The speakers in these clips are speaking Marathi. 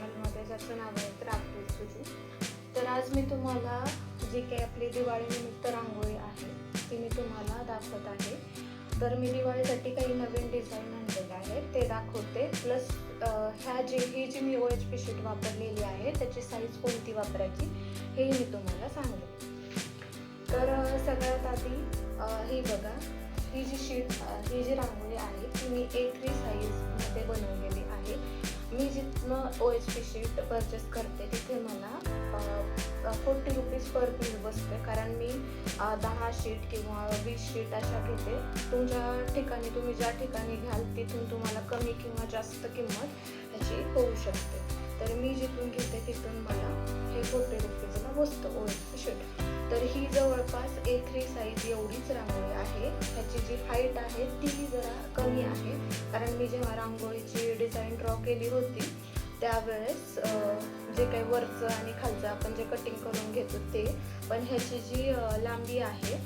चॅनलमध्ये ज्याचं नाव आहे क्राफ्ट तुझी. तर आज मी तुम्हाला जी काही आपली दिवाळीनिमित्त रांगोळी आहे ती मी तुम्हाला दाखवत आहे. तर मी दिवाळीसाठी काही नवीन डिझाईन आणलेले आहेत ते दाखवते. प्लस ह्या जी ही जी मी ओ एच पी शीट वापरलेली आहे त्याची साईज कोणती वापरायची हे मी तुम्हाला सांगते. तर सगळ्यात आधी ही बघा. ही जी शीट ही जी रांगोळी आहे ती मी ए थ्री साईजमध्ये बनवलेली आहे. मी जिथनं O H P sheet purchase करते तिथे मला फोर्टी रुपीज पर बिल बसते. कारण मी दहा शीट किंवा वीस शीट अशा घेते. तुमच्या ठिकाणी तुम्ही ज्या ठिकाणी घ्याल तिथून तुम्हाला कमी किंवा जास्त किंमत ह्याची होऊ शकते. तर मी जिथून घेते तिथून मला हे फोर्टी रुपीजला बसतं ओ एच पी शीट तर ही जवळपास ए थ्री साईज एवढीच रांगोळी आहे. हाईट आहे ती जरा कमी आहे. कारण मी जेव्हा रांगोळीची डिझाईन ड्रॉ केली होती त्यावेळेस जे काही वरचं आणि खालचं आपण जे कटिंग करून घेतो ते पण ह्याची जी लांबी आहे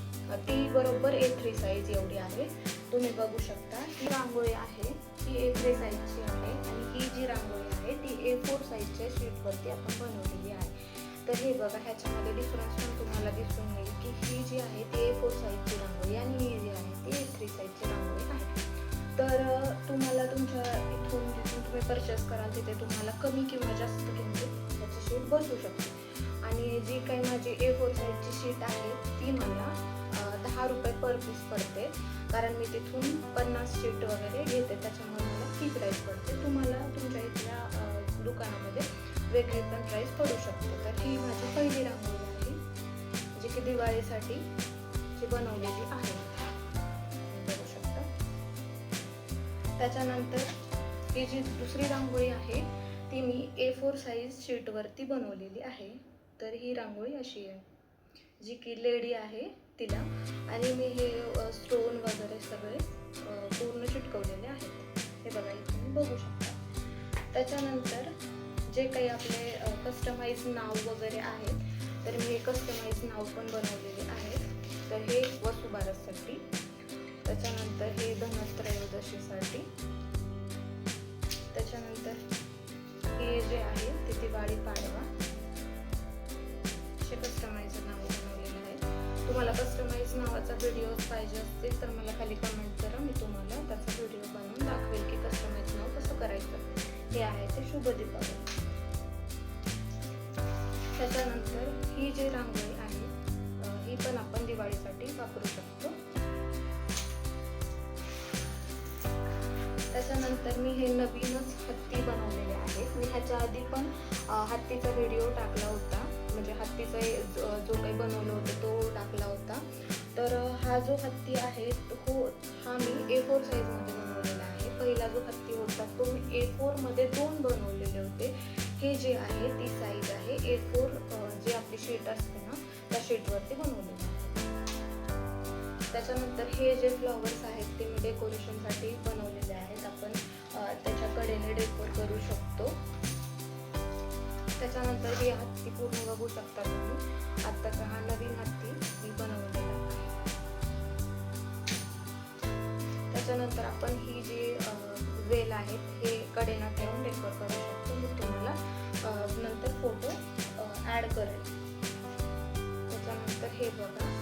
ती बरोबर ए थ्री साईज एवढी आहे. तुम्ही बघू शकता ही रांगोळी आहे ती ए थ्री साईजची आहे आणि ही जी रांगोळी आहे ती ए फोर साईजच्या शीटवरती आपण बनवलेली आहे. तर हे बघा ह्याच्यामध्ये डिफरन्स पण तुम्हाला दिसून येईल की ही जी आहे ती ए फोर साईजची रांगोळी आणि परचेस कराल तिथे तुम्हाला कमी किंवा जास्त किमतीत त्याची शीट बसू शकते. आणि जी काही माझी ए फोर साईजची शीट आहे ती मला दहा रुपये पर पीस पडते. कारण मी तिथून पन्नास शीट वगैरे घेते त्याच्यामुळे मला ती प्राईस पडते. तुम्हाला तुमच्या इथल्या दुकानामध्ये वेगळी पण प्राईस पडू शकते. तर ही माझी पहिली रांगोळी आहे जी की दिवाळीसाठी जी बनवलेली आहे. बघू शकता. त्याच्यानंतर ही जी दुसरी रांगोळी आहे ती मी ए फोर साईज शीटवरती बनवलेली आहे. तर ही रांगोळी अशी आहे जी की लेडी आहे तिला. आणि मी हे स्टोन वगैरे सगळे पूर्ण चिटकवलेले आहेत. हे बघा इथे तुम्ही बघू शकता. त्याच्यानंतर जे काही आपले कस्टमाइज नाव वगैरे आहेत तर मी हे कस्टमाइज नाव पण बनवलेले आहेत तर हे वसुबारससाठी त्याच्यानंतर हे धनत्रयोदशीसाठी. त्याच्यानंतर हे जे आहे ते दिवाळी पाडवा. असे कस्टमाइज नाव बनवलेलं आहे. तुम्हाला कस्टमाइज नावाचा व्हिडिओ पाहिजे असतील तर मला खाली कमेंट करा. मी तुम्हाला त्याचा व्हिडिओ बनवून दाखवेल की कस्टमाइज नाव कसं करायचं. हे आहे ते शुभ दीपावली. त्याच्यानंतर ही जी रांगोळी आहे ही पण आपण दिवाळीसाठी वापरू शकतो. त्यानंतर मी हे नवीनच हत्ती बनवलेले आहेत. मी ह्याच्या आधी पण हत्तीचा व्हिडिओ टाकला होता. म्हणजे हत्तीचा जो काही बनवलं होतं तो टाकला होता. तर हा जो हत्ती आहे तो हो हा मी ए फोर साईजमध्ये बनवलेला आहे. पहिला जो हत्ती होता तो मी ए फोरमध्ये दोन बनवलेले होते. हे जे आहे ती साईज आहे ए फोर जे आपली शीट असते ना त्या शीटवरती बनवलेली आहे. त्याच्यानंतर हे जे फ्लॉवर्स आहेत ते मी डेकोरेशनसाठी बनवलेले आहेत. आपण त्याच्या कडेने डेकोर करू शकतो. त्याच्यानंतर ही हत्ती पूर्ण बघू शकता तुम्ही. आत्ताचा हा नवीन हत्ती मी बनवलेला आहे. त्याच्यानंतर आपण ही जी वेल आहेत हे कडेला ठेवून डेकोर करू शकतो. मी तुम्हाला नंतर फोटो ॲड करेल. त्याच्यानंतर हे बघा.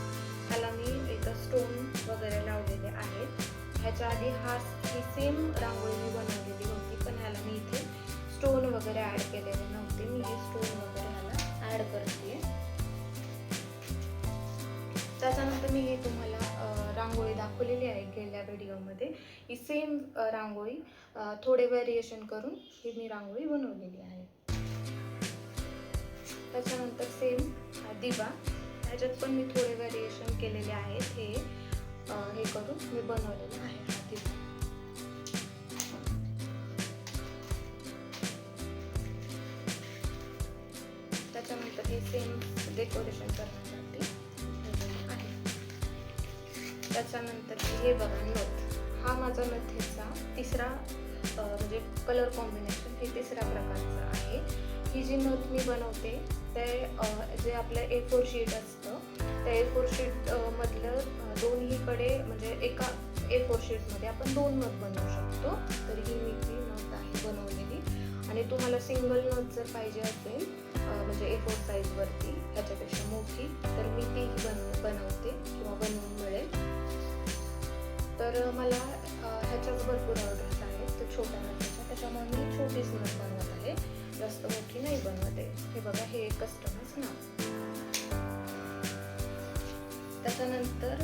आहेत आधी हा ही सेम रांगोळी मी बनवलेली होती पण ह्याला मी इथे स्टोन वगैरे ॲड केलेले नव्हते. मी हे स्टोन वगैरे ह्याला ॲड करते त्याच्यानंतर मी हे तुम्हाला रांगोळी दाखवलेली आहे गेल्या व्हिडिओमध्ये. ही सेम रांगोळी थोडे व्हेरिएशन करून ही मी रांगोळी बनवलेली आहे. त्याच्यानंतर सेम दिवा. ह्याच्यात पण मी थोडे व्हेरिएशन सेम डेकोरेशन करण्यासाठी आहे. त्याच्यानंतर हे बघा नथ. हा माझा नथेचा तिसरा म्हणजे कलर कॉम्बिनेशन हे तिसऱ्या प्रकारचं आहे. ही जी नथ मी बनवते ते जे आपलं ए फोर शीट असतं त्या ए फोर शीटमधलं दोन्हीकडे म्हणजे एका ए फोर शीटमध्ये आपण दोन नथ बनवू शकतो. तर ही मी ती नथ आहे बनवलेली. आणि तुम्हाला सिंगल नथ जर पाहिजे असेल म्हणजे ए फोर साईजवरती ह्याच्यापेक्षा मोठी तर मी तीही बनव बनवते किंवा बनवून मिळेल. तर मला अं, ह्याच्याच भरपूर ऑर्डर्स आहेत तर छोट्या नोटच्या त्याच्यामुळे मी छोटीच नट बनवत आहे. जास्त मोठी नाही बनवत आहे. हे बघा हे कस्टमर्स ना. त्याच्यानंतर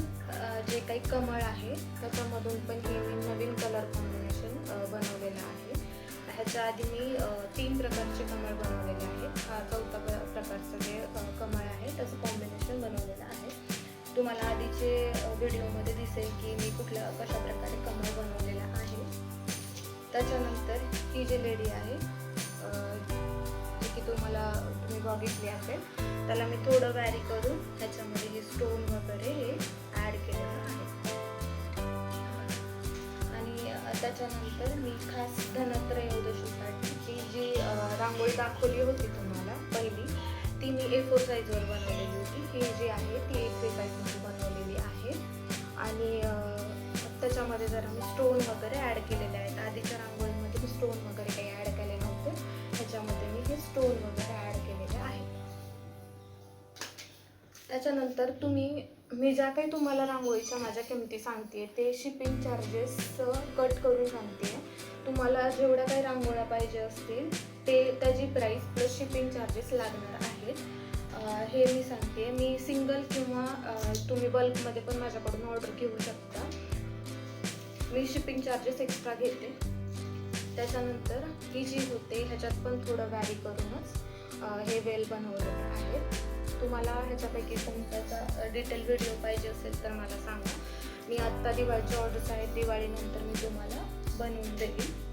जे काही कमळ आहे त्याच्यामधून पण हे मी नवीन कलर कॉम्बिनेशन बनवलेलं आहे. ह्याच्या आधी मी तीन प्रकारचे कमळ बनवलेले आहेत. हा चौथा प्र- प्रकारचं जे कमळ आहे त्याचं कॉम्बिनेशन बनवलेलं आहे. तुम्हाला आधीचे व्हिडिओमध्ये दिसेल की मी कुठल्या कशा प्रकारे कमळ बनवलेला आहे. त्याच्यानंतर ही जी लेडी आहे जी की तुम्हाला तुम्ही बघितली असेल त्याला मी थोडं वॅरी करून ह्याच्यामध्ये त्याच्यानंतर मी खास धनत्रयोदशीसाठी ती जी रांगोळी दाखवली होती तुम्हाला पहिली ती मी ए फोर साईजवर बनवलेली होती. ही जी आहे ती एक थ्री साईजमध्ये बनवलेली आहे. आणि त्याच्यामध्ये जरा मी स्टोन वगैरे ॲड केलेले आहेत. आधीच्या रांगोळीमध्ये मी स्टोन वगैरे काही ॲड केले नव्हते. त्याच्यामध्ये मी हे स्टोन वगैरे त्याच्यानंतर तुम्ही मी ज्या काही तुम्हाला रांगोळीच्या माझ्या किमती सांगते ते शिपिंग चार्जेस कट करून सांगते. तुम्हाला जेवढ्या काही रांगोळ्या पाहिजे असतील ते त्याची प्राईस प्लस शिपिंग चार्जेस लागणार आहेत. हे मी सांगते. मी सिंगल किंवा तुम्ही बल्कमध्ये पण माझ्याकडून ऑर्डर घेऊ शकता. मी शिपिंग चार्जेस एक्स्ट्रा घेते. त्याच्यानंतर ही जी होते ह्याच्यात पण थोडं व्हॅरी करूनच हे वेल बनवलेलं आहे. तुम्हाला ह्याच्यापैकी कोणत्याचा डिटेल व्हिडिओ पाहिजे असेल तर मला सांगा. मी आत्ता दिवाळीचे ऑर्डर्स आहेत दिवाळीनंतर मी तुम्हाला बनवून देईन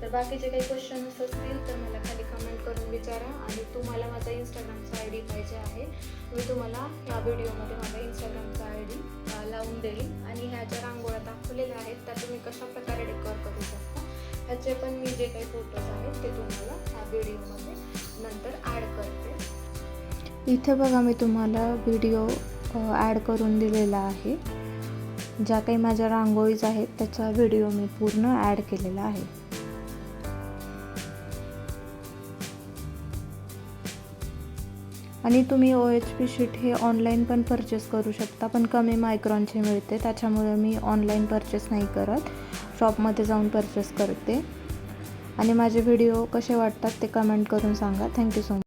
तर बाकीचे काही क्वेश्चन्स असतील तर मला खाली कमेंट करून विचारा आणि तुम्हाला माझा इंस्टाग्रामचा आय डी पाहिजे आहे. मी तुम्हाला या व्हिडिओमध्ये माझा इंस्टाग्रामचा आय डी लावून देईन आणि ह्या ज्या रांगोळ्या दाखवलेल्या आहेत त्या तुम्ही कशा प्रकारे डेकोर करू शकता ह्याचे पण मी जे काही फोटोज आहेत ते तुम्हाला ह्या व्हिडिओमध्ये नंतर ॲड करते. इथे बघा मी तुम्हाला व्हिडिओ ॲड करून दिलेला आहे. ज्या काही माझ्या रांगोळीज आहेत त्याचा व्हिडिओ मी पूर्ण ॲड केलेला आहे. आणि तुम्ही ओ एच पी शीट हे ऑनलाईन पण परचेस करू शकता पण कमी मायक्रॉनचे मिळते. त्याच्यामुळे मी ऑनलाईन परचेस नाही करत. शॉपमध्ये जाऊन परचेस करते. आणि माझे व्हिडिओ कसे वाटतात ते कमेंट करून सांगा. Thank you so much